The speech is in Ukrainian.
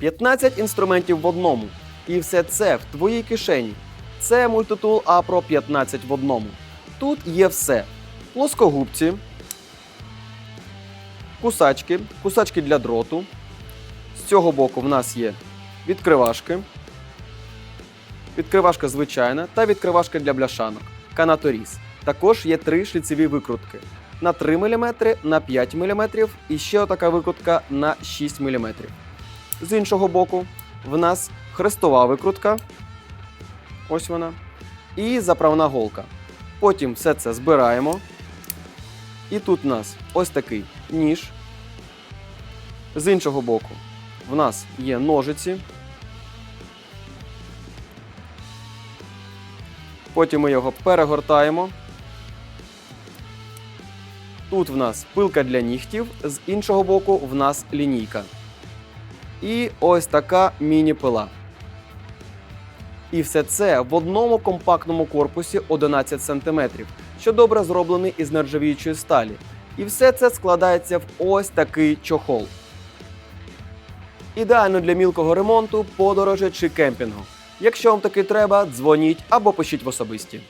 15 інструментів в одному. І все це в твоїй кишені. Це мультитул Apro 15 в одному. Тут є все: плоскогубці, кусачки, кусачки для дроту. З цього боку в нас є відкривашки, відкривашка звичайна та відкривашка для бляшанок. Канаторіз. Також є три шліцеві викрутки на 3 мм, на 5 мм і ще отака викрутка на 6 мм. З іншого боку, в нас хрестова викрутка. Ось вона. І заправна голка. Потім все це збираємо. І тут в нас ось такий ніж. З іншого боку, в нас є ножиці. Потім ми його перегортаємо. Тут в нас пилка для нігтів, з іншого боку в нас лінійка. І ось така міні-пила. І все це в одному компактному корпусі 11 см, що добре зроблений із нержавіючої сталі. І все це складається в ось такий чохол. Ідеально для мілкого ремонту, подорожі чи кемпінгу. Якщо вам таки треба, дзвоніть або пишіть в особисті.